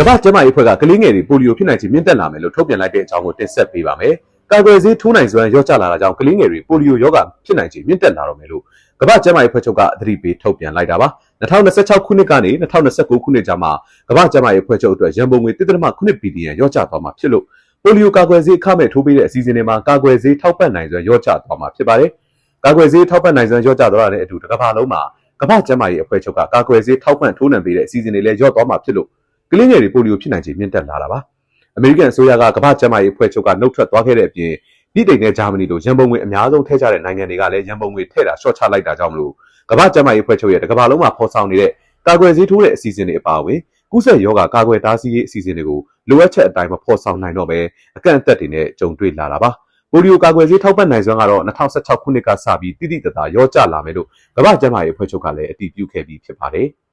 ကမ္ဘာ့ကျန်းမာရေးအဖွဲ့ကကလေးငယ်တွေပိုလီယိုဖြစ်နိုင်ခြင်းမြင့်တက်လာမယ်လို့ထုတ်ပြန်လိုက်တဲ့အကြောင်းကိုတင်ဆက်ပေးပါမယ်။ကာကွယ်ဆေးထိုးနိုင်စွမ်းရော့ကျလာတာကြောင့်ကလေးငယ်တွေပိုလီယိုရောဂါဖြစ်နိုင်ခြင်းမြင့်တက်လာတော့မယ်လို့ကမ္ဘာ့ကျန်းမာရေးအဖွဲ့ချုပ်ကသတိပေးထုတ်ပြန်လိုက်တာပါ။2026ခုနှစ်ကနေ2029ခုနှစ်ကြားမှာကမ္ဘာ့ကျန်းမာရေးအဖွဲ့ချုပ်အတွက်ရန်ပုံငွေ1.9ဘီလီယံရော့ကျသွားမှာဖြစ်လို့ပိုလီယိုကာကွယ်ဆေးအခမဲ့ထိုးပေးတဲ့အစီအစဉ်တွေမှာကာကွယ်ဆေးထောက်ပံ့နိုင်စွမ်းရော့ကျသွားမှာဖြစ်ပါတယ်။ကာကွယ်ဆေးထောက်ပံ့နိုင်စွမ်းရော့ကျသွားတာနဲ့အတူတစ်ကမ္ဘာလုံးမှာကမ္ဘာ့ကျန်းမာရေးအဖွဲ့ချုပ်ကကာကွယ်ဆေးထောက်ပံ့ထိုးနှံပေးတဲ့အစီအစဉ်တွေလည်းရော့သွားမှာဖြစ်လို့ ကလေးငယ်တွေပိုလီယိုဖြစ်နိုင်ခြင်းမြင့်တက်လာတာပါအမေရိကန်အစိုးရကကမ္ဘာ့ကျန်းမာရေးအဖွဲ့ချုပ်ကနှုတ်ထွက်သွားခဲ့တဲ့အပြင်ပြည်တိန်နဲ့ဂျာမနီတို့ရန်ပုံငွေအများဆုံးထည့်ကြတဲ့နိုင်ငံတွေကလည်းရန်ပုံငွေထည့်တာရှော့ချလိုက်တာကြောင့်မလို့ကမ္ဘာ့ကျန်းမာရေးအဖွဲ့ချုပ်ရဲ့တကမ္ဘာလုံးမှာဖော်ဆောင်နေတဲ့ကာကွယ်ဆေးထိုးတဲ့အစီအစဉ်တွေအပါအဝင်ကုသရောဂါကာကွယ်တားဆီးရေးအစီအစဉ်တွေကိုလိုအပ်ချက်အတိုင်းမဖော်ဆောင်နိုင်တော့ဘဲအကန့်အသတ်တွေနဲ့ကြုံတွေ့လာတာပါပိုလီယိုကာကွယ်ဆေးထောက်ပံ့နိုင်စွမ်းကတော့2016ခုနှစ်ကစပြီးတိတိတသားရောကျလာမယ်လို့ကမ္ဘာ့ကျန်းမာရေးအဖွဲ့ချုပ်ကလည်းအတည်ပြုခဲ့ပြီးဖြစ်ပါတယ်။